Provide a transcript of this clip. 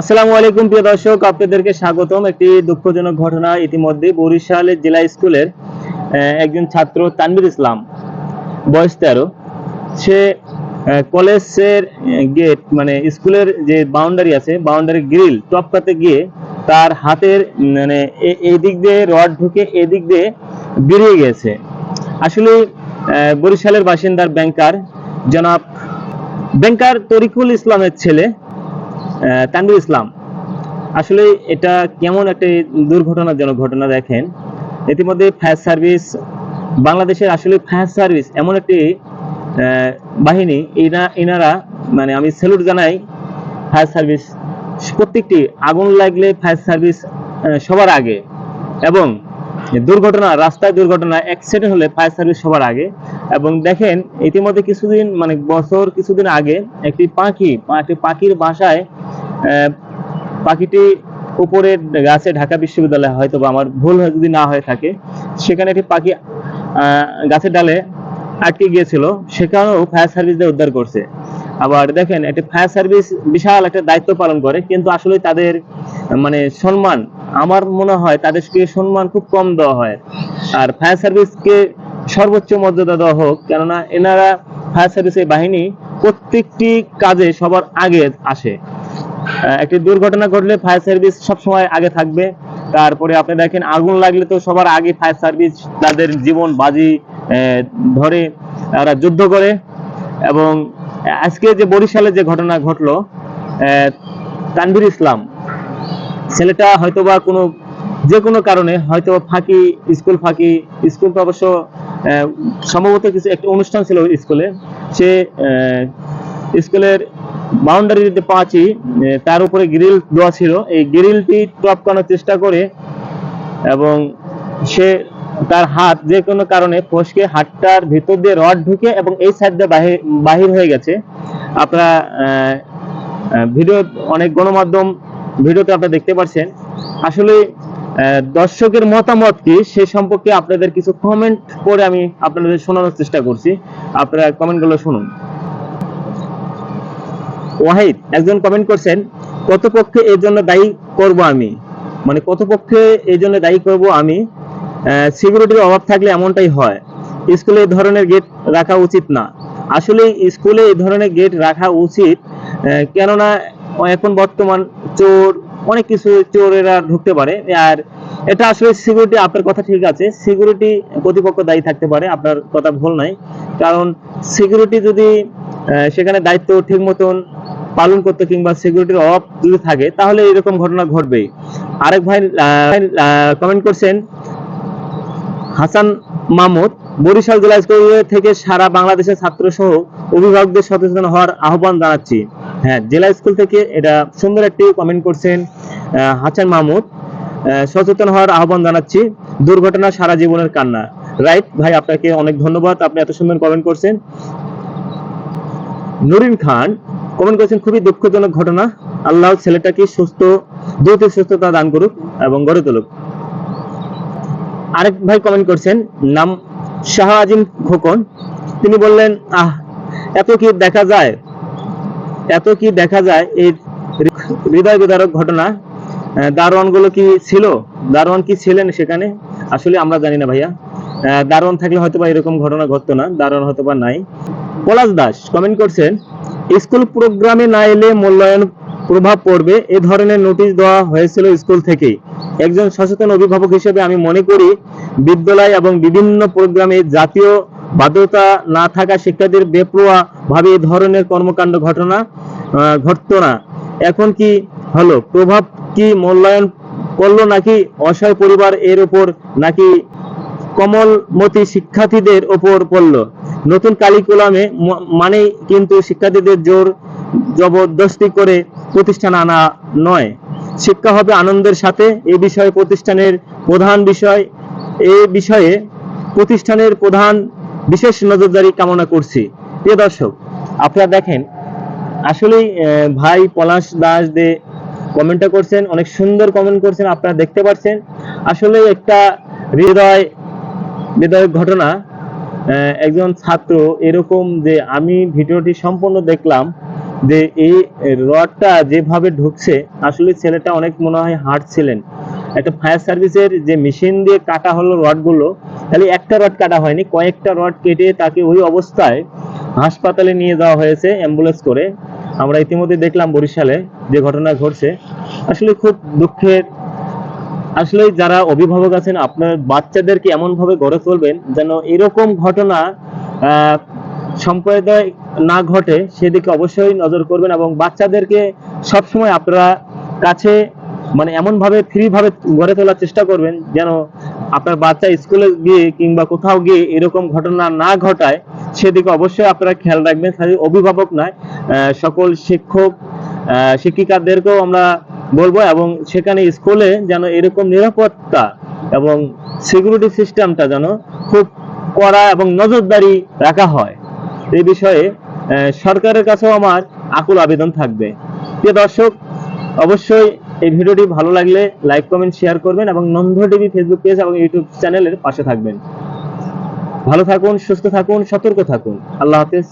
আসসালামু আলাইকুম, প্রিয় দর্শক। আপনাদেরকে স্বাগতম। একটি দুঃখজনক ঘটনা ইতিমধ্যে বরিশালের জেলা স্কুলের একজন ছাত্র তানবির ইসলাম, বয়স তেরো। সে কলেজের গেট মানে স্কুলের যে বাউন্ডারি আছে, বাউন্ডারি গ্রিল টপকাতে গিয়ে তার হাতের মানে এই দিক দিয়ে রড ঢুকে এদিক দিয়ে বেরিয়ে গেছে। আসলে বরিশালের বাসিন্দার ব্যাংকার জনাব ব্যাংকার তরিকুল ইসলামের ছেলে আহ, তানভীর ইসলাম আসলে এটা কেমন একটা দুর্ঘটনাজনক ঘটনা দেখেন? ইতিমধ্যে ফায়ার সার্ভিস বাংলাদেশের আসলে ফায়ার সার্ভিস এমন একটি বাহিনী এনা এনারা মানে আমি স্যালুট জানাই ফায়ার সার্ভিস প্রত্যেকটি আগুন লাগলে ফায়ার সার্ভিস সবার আগে। এবং দুর্ঘটনা রাস্তায় দুর্ঘটনা অ্যাক্সিডেন্ট হলে ফায়ার সার্ভিস সবার আগে। এবং দেখেন ইতিমধ্যে কিছুদিন মানে বছর কিছুদিন আগে একটি পাখি একটি পাখির বাসায় পাখিটি উপরের গাছে ঢাকা বিশ্ববিদ্যালয় হয়তো বা আমার ভুল যদি না হয়ে থাকে, সেখানে একটি পাখি গাছের ডালে আটকে গিয়েছিল, সেখানেও ফায়ার সার্ভিস দিয়ে উদ্ধার করছে। আবার দেখেন, একটি ফায়ার সার্ভিস বিশাল একটা দায়িত্ব পালন করে, কিন্তু আসলে তাদের মানে সম্মান, আমার মনে হয় তাদেরকে সম্মান খুব কম দেওয়া হয়। আর ফায়ার সার্ভিসকে সর্বোচ্চ মর্যাদা দেওয়া হোক, কেননা এনারা ফায়ার সার্ভিসের বাহিনী প্রত্যেকটি কাজে সবার আগে আসে। একটি দুর্ঘটনা ঘটলে ফায়ার সার্ভিস সবসময় আগে থাকবে। তারপরে আপনি দেখেন, আগুন লাগলে তো সবার আগে ফায়ার সার্ভিস তাদের জীবন বাজি ধরে তারা যুদ্ধ করে। এবং আজকে যে বরিশালে যে ঘটনা ঘটলো তানভীর ইসলাম, ছেলেটা হয়তোবা কোনো, যে কোনো কারণে হয়তো ফাঁকি, স্কুল ফাঁকি, স্কুল তো অবশ্য সম্ভবত কিছু একটা অনুষ্ঠান ছিল স্কুলে। সে স্কুলের বাউন্ডারিতে পাঁচি আহ, তার উপরে গ্রিল দেওয়া ছিল। এই গ্রিলটি টপকানোর চেষ্টা করে এবং সে তার হাত যে কোনো কারণে ফসকে হাতটার ভিতর দিয়ে রড ঢুকে এবং এই সাইড দিয়ে বাহির বাহির হয়ে গেছে। আপনারা ভিডিও অনেক গণমাধ্যম ভিডিওতে আপনারা দেখতে পাচ্ছেন। আসলে দর্শকের মতামত কি সে সম্পর্কে আপনাদের কিছু কমেন্ট করে আমি আপনাদের শোনানোর চেষ্টা করছি। আপনারা কমেন্টগুলো শুনুন। ওয়াহিদ, একজন কমেন্ট করছেন কত পক্ষে এর জন্য দায়ী করব আমি? মানে কত পক্ষে এই জন্য দায়ী করব আমি? সিকিউরিটির অভাব থাকলে এমনটাই হয়। স্কুলে এই ধরনের গেট রাখা উচিত না। আসলে স্কুলে এই ধরনের গেট রাখা উচিত কেননা, এখন বর্তমান চোর, অনেক কিছু চোরেরা ঢুকতে পারে। আর এটা আসলে সিকিউরিটি, আপনার কথা ঠিক আছে। সিকিউরিটি কর্তৃপক্ষ দায়ী থাকতে পারে, আপনার কথা ভুল নাই। কারণ সিকিউরিটি যদি সেখানে দায়িত্ব ঠিক মতন পালন করতে কিংবা সিকিউরিটির অভাব যদি থাকে, তাহলে এরকম ঘটনা ঘটবেই। আরেক ভাই কমেন্ট করছেন, হাসান মাহমুদ, বরিশাল জেলা স্কুল থেকে সারা বাংলাদেশের ছাত্র সহ অভিভাবকদের সচেতন হওয়ার আহ্বান জানাচ্ছি। হ্যাঁ জেলা স্কুল থেকে এটা সুন্দর একটি কমেন্ট করছেন হাসান মাহমুদ সচেতন হওয়ার আহ্বান জানাচ্ছি, দুর্ঘটনা সারা জীবনের কান্না। রাইট, ভাই, আপনাকে অনেক ধন্যবাদ, আপনি এত সুন্দর কমেন্ট করছেন। নুরিন খান কমেন্ট করেছেন খুবই দুঃখজনক ঘটনা। আল্লাহ ছেলেটাকে সুস্থ দ্রুত সুস্থতা দান করুক এবং গড়ে তুলুক। আরেক ভাই কমেন্ট করছেন নাম শাহ আজিম খোকন। তিনি বললেন আহ এত কি দেখা যায়? এত কি দেখা যায় এই হৃদয় বিদারক ঘটনা? আহ, দারোয়ানগুলো কি ছিল? দারোয়ান কি ছিলেন সেখানে? আসলে আমরা জানি না ভাইয়া। দারোয়ান থাকলে হয়তো বা এরকম ঘটনা ঘটতো না দারোয়ান হয়তো বা নাই। পলাশ দাস কমেন্ট করছেন স্কুল প্রোগ্রামে না এলে মূল্যায়ন প্রভাব পড়বে। এ ধরনের নোটিশ দেওয়া হয়েছিল স্কুল থেকেই। একজন সচেতন অভিভাবক হিসেবে আমি মনে করি, বিদ্যালয় এবং বিভিন্ন প্রোগ্রামে জাতীয় বাধ্যতা না থাকা শিক্ষার্থীদের বেপরোয়া ভাবে এ ধরনের কর্মকাণ্ড ঘটনা ঘটতো না। এখন কি হলো? প্রভাব কি মূল্যায়ন করল নাকি অসহায় পরিবার এর উপর নাকি কমলমতি শিক্ষার্থীদের ওপর পড়ল। নতুন কালিকুলামে ম- মানেই কিন্তু শিক্ষার্থীদের জোর জবরদস্তি করে প্রতিষ্ঠান আনা নয়। শিক্ষা হবে আনন্দের সাথে এই বিষয়ে প্রতিষ্ঠানের প্রধান বিষয় এই বিষয়ে প্রতিষ্ঠানের প্রধান বিশেষ নজরদারি কামনা করছি। প্রিয় দর্শক, আপনারা দেখেন, আসলেই ভাই পলাশ দাস দে কমেন্টটা করছেন, অনেক সুন্দর কমেন্ট করছেন, আপনারা দেখতে পাচ্ছেন আসলে একটা হৃদয় হৃদয় ঘটনা একজন ছাত্র এরকম যে আমি ভিডিওটি সম্পূর্ণ দেখলাম যে এই রডটা যেভাবে ঢুকছে, আসলে ছেলেটা অনেক মনে হয় হার্ড ছিলেন। একটা ফায়ার সার্ভিসের যে মেশিন দিয়ে কাটা হলো রডগুলো তাহলে একটা রড কাটা হয়নি, কয়েকটা রড কেটে তাকে ওই অবস্থায় হাসপাতালে নিয়ে যাওয়া হয়েছে অ্যাম্বুলেন্স করে। আমরা ইতিমধ্যে দেখলাম বরিশালে যে ঘটনা ঘটছে। আসলে খুব দুঃখের আসলে যারা অভিভাবক আছেন, আপনার বাচ্চাদেরকে এমন ভাবে গড়ে তুলবেন যেন এরকম ঘটনা সম্প্রদায় না ঘটে, সেদিকে অবশ্যই নজর করবেন এবং বাচ্চাদেরকে সবসময় আপনারা কাছে মানে এমন ভাবে ফ্রি ভাবে গড়ে তোলার চেষ্টা করবেন যেন আপনার বাচ্চা স্কুলে গিয়ে কিংবা কোথাও গিয়ে এরকম ঘটনা না ঘটায়, সেদিকে অবশ্যই আপনারা খেয়াল রাখবেন। খালি অভিভাবক নয় সকল শিক্ষক শিক্ষিকাদেরকেও আমরা বলব, এবং সেখানে স্কুলে যেন এরকম নিরাপত্তা এবং সিকিউরিটি সিস্টেমটা যেন খুব কড়া এবং নজরদারি রাখা হয়। এই বিষয়ে সরকারের কাছেও আমার আকুল আবেদন থাকবে। প্রিয় দর্শক, অবশ্যই এই ভিডিওটি ভালো লাগলে লাইক, কমেন্ট শেয়ার করবেন এবং নন্দ টিভি ফেসবুক পেজ এবং ইউটিউব চ্যানেলের পাশে থাকবেন। ভালো থাকুন, সুস্থ থাকুন, সতর্ক থাকুন। আল্লাহ হাফেজ।